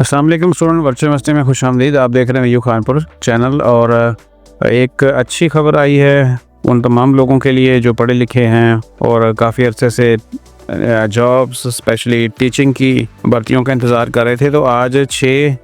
Aslam student virtual मस्ती में खुश आमदीद आप देख रहे हैं यू खानपुर चैनल और एक अच्छी खबर आई है उन तमाम लोगों के लिए जो पढ़े लिखे हैं और काफ़ी अरसे से जॉब्स स्पेशली टीचिंग की भर्तियों का इंतज़ार कर रहे थे। तो आज छः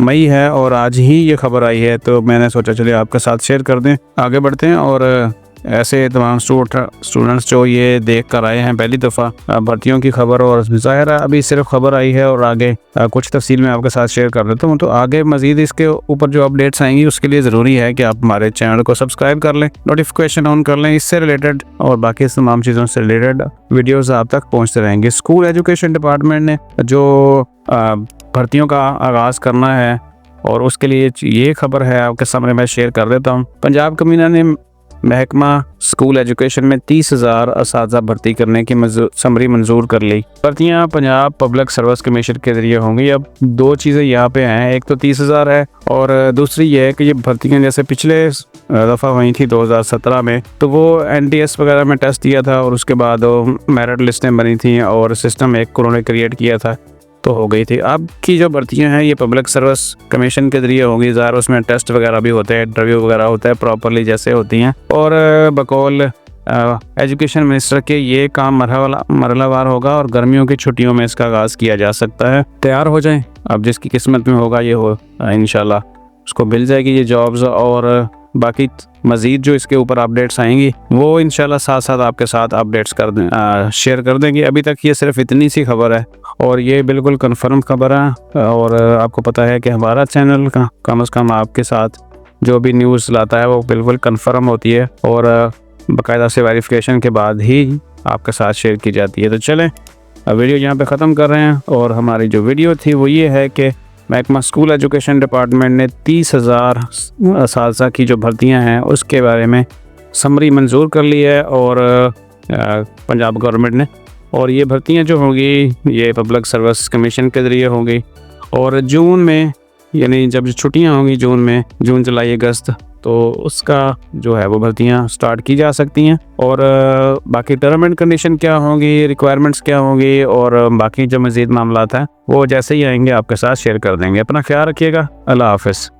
मई है और आज ही ये खबर आई है। तो मैंने सोचा चलिए आपके साथ शेयर कर दें। आगे बढ़ते हैं और ऐसे तमाम स्टूडेंट्स जो ये देख कर आए हैं पहली दफ़ा भर्तियों की खबर और ज़ाहिर है अभी सिर्फ़ खबर आई है और आगे कुछ तफसील में आपके साथ शेयर कर देता हूँ। तो आगे मजीद इसके ऊपर जो अपडेट्स आएँगी, उसके लिए ज़रूरी है कि आप हमारे चैनल को सब्सक्राइब कर लें नोटिफिकेशन ऑन कर लें, इससे रिलेटेड और बाकी तमाम चीज़ों से रिलेटेड वीडियोज़ आप तक पहुँचते रहेंगे। स्कूल एजुकेशन डिपार्टमेंट ने जो भर्तियों का आगाज़ करना है और उसके लिए ये खबर है, आपके सामने मैं शेयर कर देता हूँ। पंजाब कमीना ने महकमा स्कूल एजुकेशन में तीस हज़ार इस भर्ती करने की समरी मंजूर कर ली। भर्तियाँ पंजाब पब्लिक सर्विस कमीशन के ज़रिए होंगी। अब दो चीज़ें यहाँ पे हैं। एक तो तीस हज़ार है और दूसरी ये है कि ये भर्तियाँ जैसे पिछले दफ़ा हुई थी 2017 में तो वो एन वगैरह में टेस्ट दिया था और उसके बाद मेरिट लिस्टें बनी थी और सिस्टम एक उन्होंने क्रिएट किया था। तो हो गई थी। अब की जो भर्तियाँ हैं, ये पब्लिक सर्विस कमीशन के ज़रिए होंगी। ज़ाहिर उसमें टेस्ट वगैरह भी होते हैं इंटरव्यू वगैरह होता है प्रॉपरली जैसे होती हैं। और बकौल एजुकेशन मिनिस्टर के ये काम मरहला मरलावार होगा और गर्मियों की छुट्टियों में इसका आगाज़ किया जा सकता है। तैयार हो जाएँ। अब जिसकी किस्मत में होगा, ये हो इन उसको मिल जाएगी ये जॉब्स और बाकी मज़ीद जो इसके ऊपर अपडेट्स आएँगी, वो इन साथ साथ आपके साथ अपडेट्स कर दें शेयर कर देंगे अभी तक ये सिर्फ़ इतनी सी खबर है और ये बिल्कुल कंफर्म खबर है और आपको पता है कि हमारा चैनल का, कम अज़ कम आपके साथ जो भी न्यूज़ लाता है वो बिल्कुल कन्फर्म होती है और बाकायदा से वेरिफिकेशन के बाद ही आपके साथ शेयर की जाती है। तो चलें वीडियो यहाँ पे ख़त्म कर रहे हैं और हमारी जो वीडियो थी वो ये है कि महकमा स्कूल एजुकेशन डिपार्टमेंट ने तीस हज़ार इस की जो भर्तियाँ हैं, उसके बारे में समरी मंजूर कर ली है और पंजाब गवर्नमेंट ने। और ये भर्तियाँ जो होंगी, ये पब्लिक सर्विस कमीशन के ज़रिए होंगी। और जून में, यानी जब छुट्टियाँ होंगी जून में, जून, जुलाई, अगस्त तो उसका जो है वो भर्तियाँ स्टार्ट की जा सकती हैं। और बाकी टर्म एंड कंडीशन क्या होंगी रिक्वायरमेंट्स क्या होंगी, और बाकी जो मज़ीद मामला हैं, वो जैसे ही आएँगे आपके साथ शेयर कर देंगे। अपना ख्याल रखिएगा। अल्लाह हाफिज़।